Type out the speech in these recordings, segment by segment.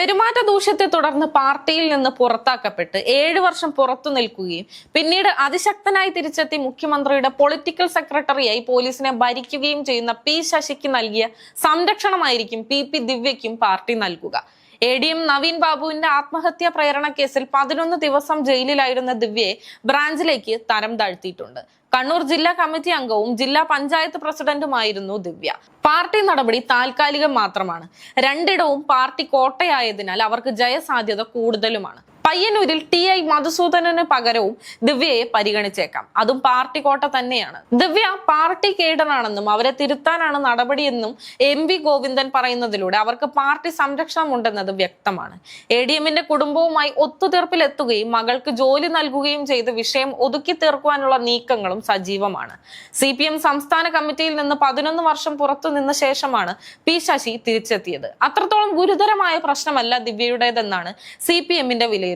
പെരുമാറ്റ ദൂഷ്യത്തെ തുടർന്ന് പാർട്ടിയിൽ നിന്ന് പുറത്താക്കപ്പെട്ട് ഏഴു വർഷം പുറത്തു നിൽക്കുകയും പിന്നീട് അതിശക്തനായി തിരിച്ചെത്തി മുഖ്യമന്ത്രിയുടെ പൊളിറ്റിക്കൽ സെക്രട്ടറിയായി പോലീസിനെ ഭരിക്കുകയും ചെയ്യുന്ന പി ശശിക്ക് നൽകിയ സംരക്ഷണമായിരിക്കും പി പി ദിവ്യയ്ക്കും പാർട്ടി നൽകുക. എ ഡി എം നവീൻ ബാബുവിന്റെ ആത്മഹത്യാ പ്രേരണ കേസിൽ പതിനൊന്ന് ദിവസം ജയിലിലായിരുന്ന ദിവ്യയെ ബ്രാഞ്ചിലേക്ക് തരം താഴ്ത്തിയിട്ടുണ്ട്. കണ്ണൂർ ജില്ലാ കമ്മിറ്റി അംഗവും ജില്ലാ പഞ്ചായത്ത് പ്രസിഡന്റുമായിരുന്നു ദിവ്യ. പാർട്ടി നടപടി താൽക്കാലികം മാത്രമാണ്. രണ്ടിടവും പാർട്ടി കോട്ടയായതിനാൽ അവർക്ക് ജയസാധ്യത കൂടുതലുമാണ്. പയ്യന്നൂരിൽ ടി ഐ മധുസൂദനന് പകരവും ദിവ്യയെ പരിഗണിച്ചേക്കാം. അതും പാർട്ടി കോട്ട തന്നെയാണ്. ദിവ്യ പാർട്ടി കേഡറാണെന്നും അവരെ തിരുത്താനാണ് നടപടിയെന്നും എം വി ഗോവിന്ദൻ പറയുന്നതിലൂടെ അവർക്ക് പാർട്ടി സംരക്ഷണം ഉണ്ടെന്നത് വ്യക്തമാണ്. എ ഡി എമ്മിന്റെ കുടുംബവുമായി ഒത്തുതീർപ്പിലെത്തുകയും മകൾക്ക് ജോലി നൽകുകയും ചെയ്ത് വിഷയം ഒതുക്കി തീർക്കുവാനുള്ള നീക്കങ്ങളും സജീവമാണ്. സി പി എം സംസ്ഥാന കമ്മിറ്റിയിൽ നിന്ന് പതിനൊന്ന് വർഷം പുറത്തു നിന്ന ശേഷമാണ് പി ശശി തിരിച്ചെത്തിയത്. അത്രത്തോളം ഗുരുതരമായ പ്രശ്നമല്ല ദിവ്യയുടേതെന്നാണ് സി പി എമ്മിന്റെ വിലയിരുത്തൽ.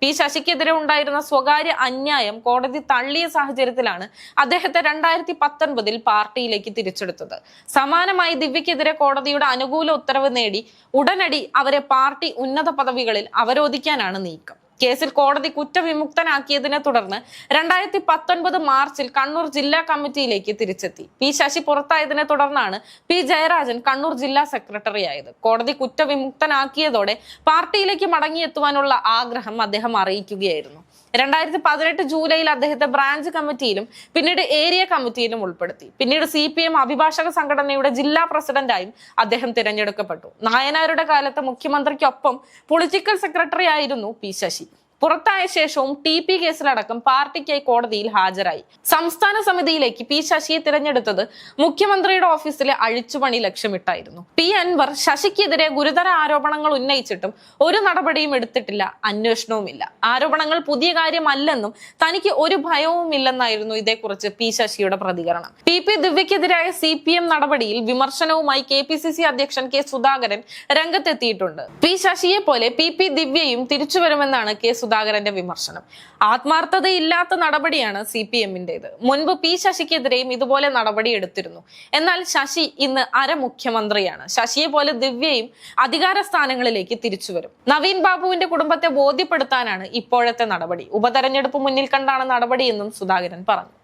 പി ശശിക്കെതിരെ ഉണ്ടായിരുന്ന സ്വകാര്യ അന്യായം കോടതി തള്ളിയ സാഹചര്യത്തിലാണ് അദ്ദേഹത്തെ രണ്ടായിരത്തി പത്തൊൻപതിൽ പാർട്ടിയിലേക്ക് തിരിച്ചെടുത്തത്. സമാനമായി ദിവ്യക്കെതിരെ കോടതിയുടെ അനുകൂല ഉത്തരവ് നേടി ഉടനടി അവരെ പാർട്ടി ഉന്നത പദവികളിൽ അവരോധിക്കാനാണ് നീക്കം. കേസിൽ കോടതി കുറ്റവിമുക്തനാക്കിയതിനെ തുടർന്ന് രണ്ടായിരത്തി പത്തൊൻപത് മാർച്ചിൽ കണ്ണൂർ ജില്ലാ കമ്മിറ്റിയിലേക്ക് തിരിച്ചെത്തി. പി ശശി പുറത്തായതിനെ തുടർന്നാണ് പി ജയരാജൻ കണ്ണൂർ ജില്ലാ സെക്രട്ടറി ആയത്. കോടതി കുറ്റവിമുക്തനാക്കിയതോടെ പാർട്ടിയിലേക്ക് മടങ്ങിയെത്തുവാനുള്ള ആഗ്രഹം അദ്ദേഹം അറിയിക്കുകയായിരുന്നു. രണ്ടായിരത്തി പതിനെട്ട് ജൂലൈയിൽ അദ്ദേഹത്തെ ബ്രാഞ്ച് കമ്മിറ്റിയിലും പിന്നീട് ഏരിയ കമ്മിറ്റിയിലും ഉൾപ്പെടുത്തി. പിന്നീട് സി പി എം അഭിഭാഷക സംഘടനയുടെ ജില്ലാ പ്രസിഡന്റായും അദ്ദേഹം തിരഞ്ഞെടുക്കപ്പെട്ടു. നായനാരുടെ കാലത്ത് മുഖ്യമന്ത്രിക്കൊപ്പം പൊളിറ്റിക്കൽ സെക്രട്ടറി ആയിരുന്നു പി ശശി. പുറത്തായ ശേഷവും ടി പി കേസിലടക്കം പാർട്ടിക്കായി കോടതിയിൽ ഹാജരായി. സംസ്ഥാന സമിതിയിലേക്ക് പി ശശിയെ തിരഞ്ഞെടുത്തത് മുഖ്യമന്ത്രിയുടെ ഓഫീസിലെ അഴിച്ചുപണി ലക്ഷ്യമിട്ടായിരുന്നു. പി അൻവർ ശശിക്കെതിരെ ഗുരുതര ആരോപണങ്ങൾ ഉന്നയിച്ചിട്ടും ഒരു നടപടിയും എടുത്തിട്ടില്ല അന്വേഷണവുമില്ല. ആരോപണങ്ങൾ പുതിയ കാര്യമല്ലെന്നും തനിക്ക് ഒരു ഭയവുമില്ലെന്നായിരുന്നു ഇതേക്കുറിച്ച് പി ശശിയുടെ പ്രതികരണം. പി പി ദിവ്യക്കെതിരായ സി പി എം നടപടിയിൽ വിമർശനവുമായി കെ പി സി സി അധ്യക്ഷൻ കെ സുധാകരൻ രംഗത്തെത്തിയിട്ടുണ്ട്. പി ശശിയെ പോലെ പി പി ദിവ്യയും തിരിച്ചുവരുമെന്നാണ് കെ സുധാകരന്റെ വിമർശനം. ആത്മാർത്ഥതയില്ലാത്ത നടപടിയാണ് സി പി എമ്മിന്റേത് മുൻപ് പി ശശിക്കെതിരെയും ഇതുപോലെ നടപടി എടുത്തിരുന്നു. എന്നാൽ ശശി ഇന്ന് അര മുഖ്യമന്ത്രിയാണ്. ശശിയെ പോലെ ദിവ്യയും അധികാര സ്ഥാനങ്ങളിലേക്ക് തിരിച്ചു വരും. നവീൻ ബാബുവിന്റെ കുടുംബത്തെ ബോധ്യപ്പെടുത്താനാണ് ഇപ്പോഴത്തെ നടപടി. ഉപതെരഞ്ഞെടുപ്പ് മുന്നിൽ കണ്ടാണ് നടപടിയെന്നും സുധാകരൻ പറഞ്ഞു.